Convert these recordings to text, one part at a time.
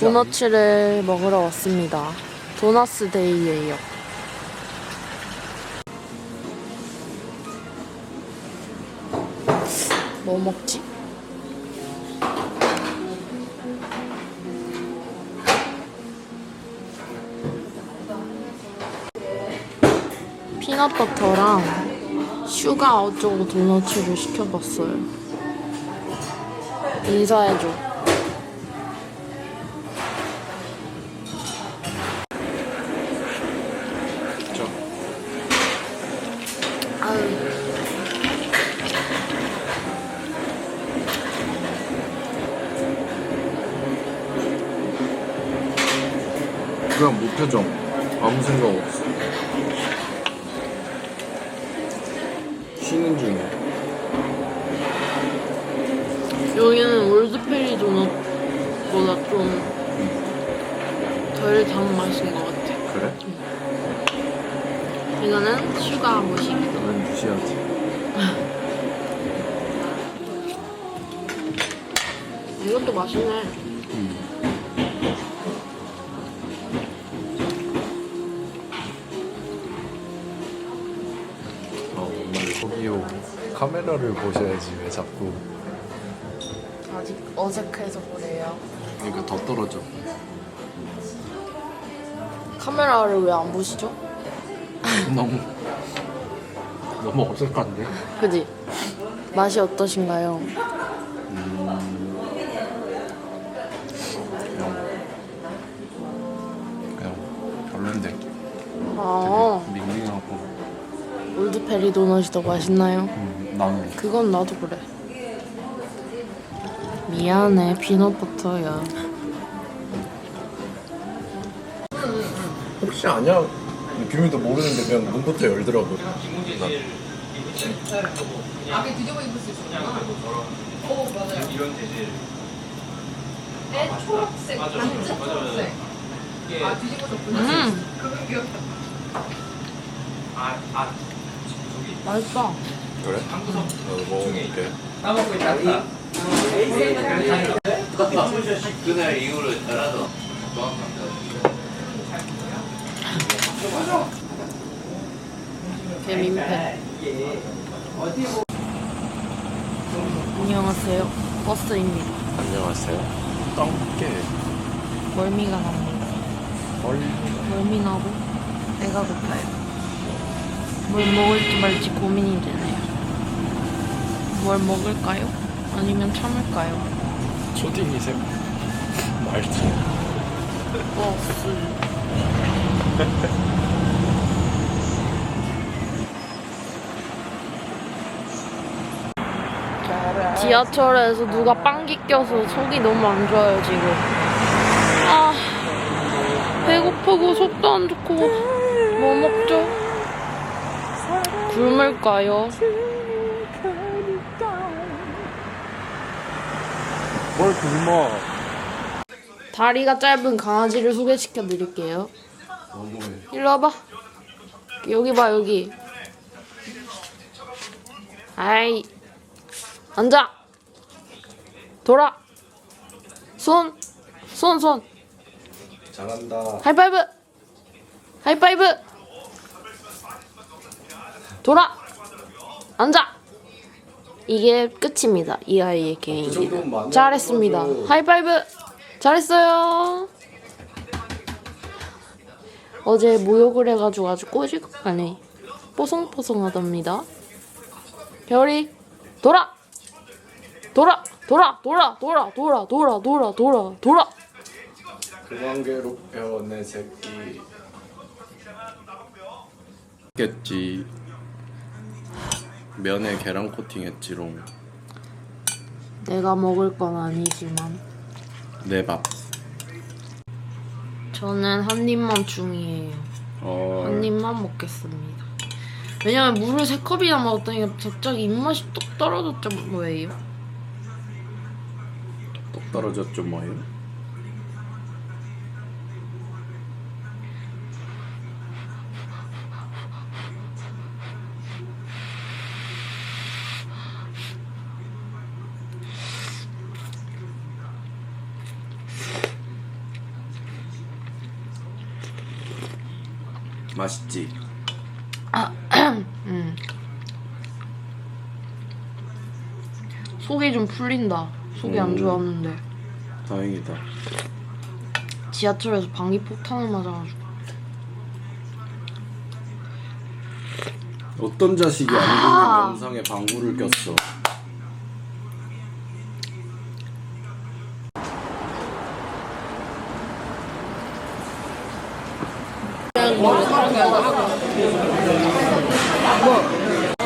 도너츠를 먹으러 왔습니다. 도너스 데이예요. 뭐 먹지? 피넛버터랑 슈가 어쩌고 도너츠를 시켜봤어요. 인사해줘. 그냥 무표정. 아무 생각 없어. 쉬는 중이야. 여기는 올드페리 도넛보다 좀덜 단 맛인 것 같아. 그래? 이거는 슈가 무식이다. 난 무시하지. 이것도 맛있네. 카메라를 보셔야지 왜 자꾸 아직 어색해서 그래요. 이거 더 떨어져. 카메라를 왜 안 보시죠? 너무 너무 어색한데? 그지? 맛이 어떠신가요? 그냥 그냥 별론데. 아, 밍밍하고. 올드페리 도넛이 더 맛있나요? 음, 나는 그건 나도 그래. 미안해, 피넛버터야. 혹시 아냐? 비밀도 모르는데 그냥 문부터 열더라고. 난 아게 뒤집어 입을 수 있구나. 오 맞아요. 이런 재질. 애 초록색, 단지 초록색. 아 뒤집어졌구나. 음, 그런 기억. 맛있다. 그래? 나도 먹어볼게. 까먹고 있다. 그날 이후로 저라도 개민폐. 안녕하세요. 버스입니다. 안녕하세요. 떡게 멀미가 납니다. 얼 멀미 나고 배가 고파요. 뭘 먹을지 말지 고민이 되네요. 뭘 먹을까요? 아니면 참을까요? 초딩이세요? 말투. 버스. 지하철에서 누가 빵기 껴서 속이 너무 안 좋아요 지금. 아 배고프고 속도 안 좋고 뭐 먹죠? 굶을까요? 뭘 굶어? 다리가 짧은 강아지를 소개시켜 드릴게요. 일로 와봐. 여기 봐 여기. 아이 앉아. 돌아. 손. 손 손. 잘한다. 하이파이브. 하이파이브. 돌아. 앉아. 이게 끝입니다. 이 아이의 그 정도면 개인기. 많이 잘했습니다. 하이파이브. 잘했어요. 어제 모욕을 해가지고 아주 꼬질 아니 뽀송뽀송하답니다. 별이 돌아. 돌아. 돌아. 돌아. 돌아. 돌아. 돌아. 돌아. 돌아. 돌아. 그만 괴롭혀 내 새끼. 겠지. 면에 계란 코팅 했지롱. 내가 먹을 건 아니지만 내 밥. 저는 한 입만 중이에요. 어. 한 입만 먹겠습니다. 왜냐면 물을 세 컵이나 먹었더니 갑자기 입맛이 뚝 떨어졌죠 뭐예요? 똑 떨어졌죠 뭐요? 맛있지? 음. 속이 좀 풀린다. 속이 안 음. 좋았는데 다행이다. 지하철에서 방귀 폭탄을 맞아가지고 어떤 자식이 안 아. 보는 영상에 방구를 꼈어.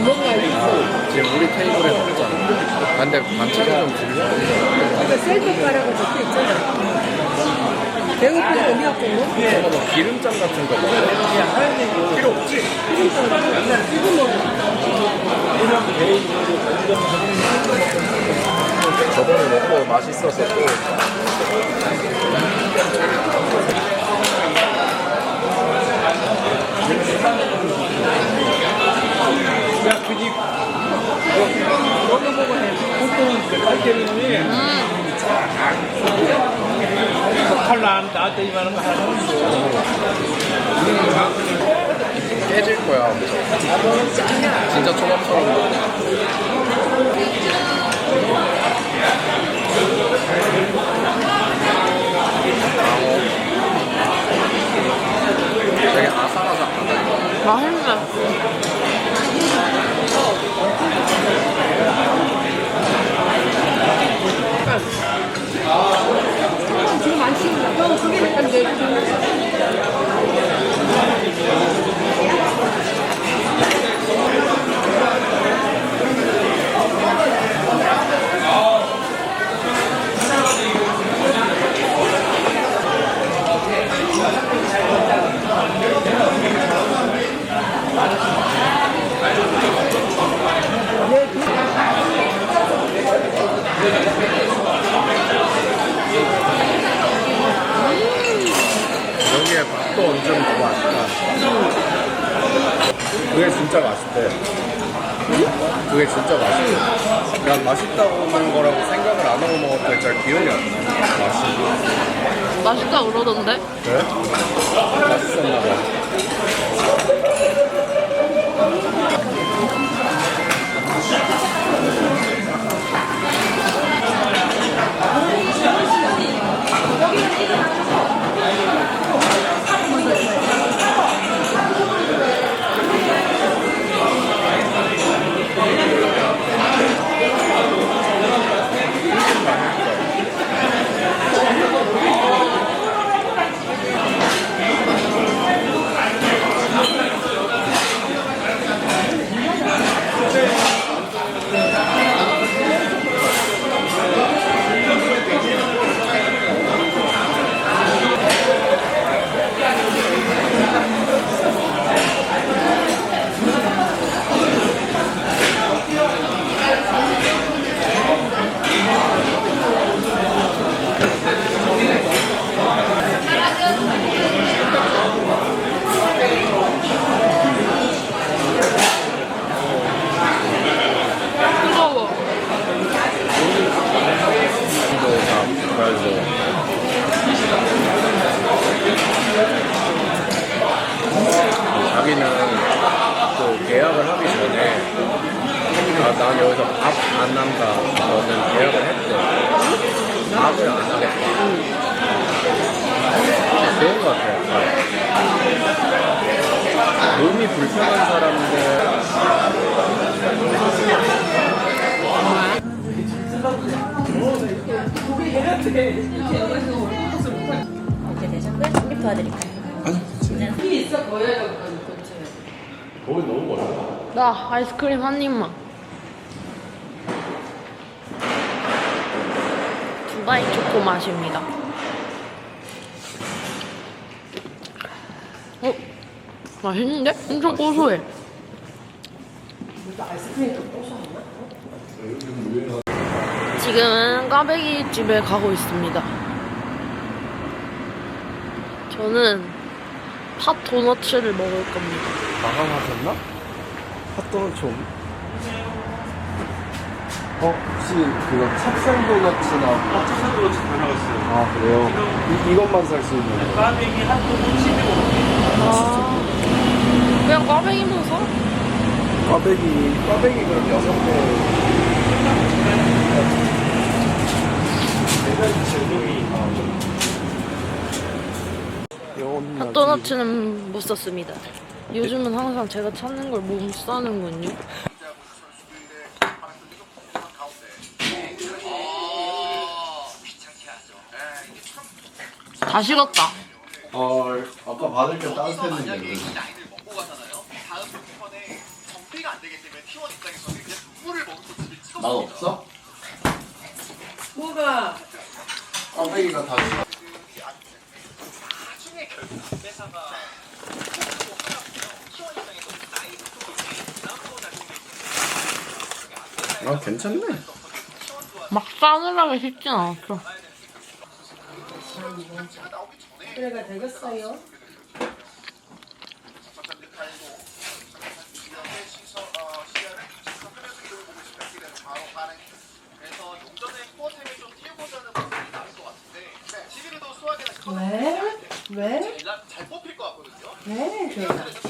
지금 우리 테이블에. 아, 근데 반찬이 좀 들려. 근데 셀프 가라고 적혀 있잖아. 배고프고 미역국 저거 뭐 기름장 같은 거 먹어. 필요 없지. 저번에 먹고 맛있 또 칼난 나한테 이만한 거 하나 깨질 거야. 진짜 초밥처럼 먹어. 되게 아삭아삭하다. 맛있네. 지금 안 치운다. 형 그게 약간 내 여기에 얹으면 더 맛있다. 그게 진짜 맛있대. 그게 진짜 맛있대. 난 맛있다는 거라고 생각을 안 하고 먹었더니 잘 기억이 안 나. 맛이. 맛있다 그러던데? 그래? 맛있었나 봐. 뜨거워. 자기는 그 계약을 하기 전에 아, 난 여기서 밥 안 난다. 너는 계약을 했대. 밥을 안 하겠다. 그런 것 같아. 불편한 사람들 어떻게 되셨고요? 한입 도와드릴까요? 나 아이스크림 한 입만. 두바이 초코 맛입니다. 맛있는데? 엄청 고소해. 지금은 꽈배기 집에 가고 있습니다. 저는 팥 도너츠를 먹을 겁니다. 마감하셨나? 핫도그 좀. 어, 혹시 그거 찹쌀 도너츠나 찹쌀 도넛 다 나왔어요. 아 그래요? 이, 이것만 살 수 있는 거. 꽈배기 핫도그 12고 아, 그냥 꽈배기만 사? 꽈배기 꽈배기 그럼 여섯 개 핫도너츠는 못 썼습니다. 요즘은 항상 제가 찾는 걸 못 사는군요. 다 식었다. 어 아까 받을 게 따뜻했는데 맛 없어? 뭐가 꽈배기가 다아 괜찮네 막 싸늘하게 식진 않았어. 그래가 되겠어요? 왜? 왜? 잘 뽑힐 것 같거든요. 왜? 저. 왜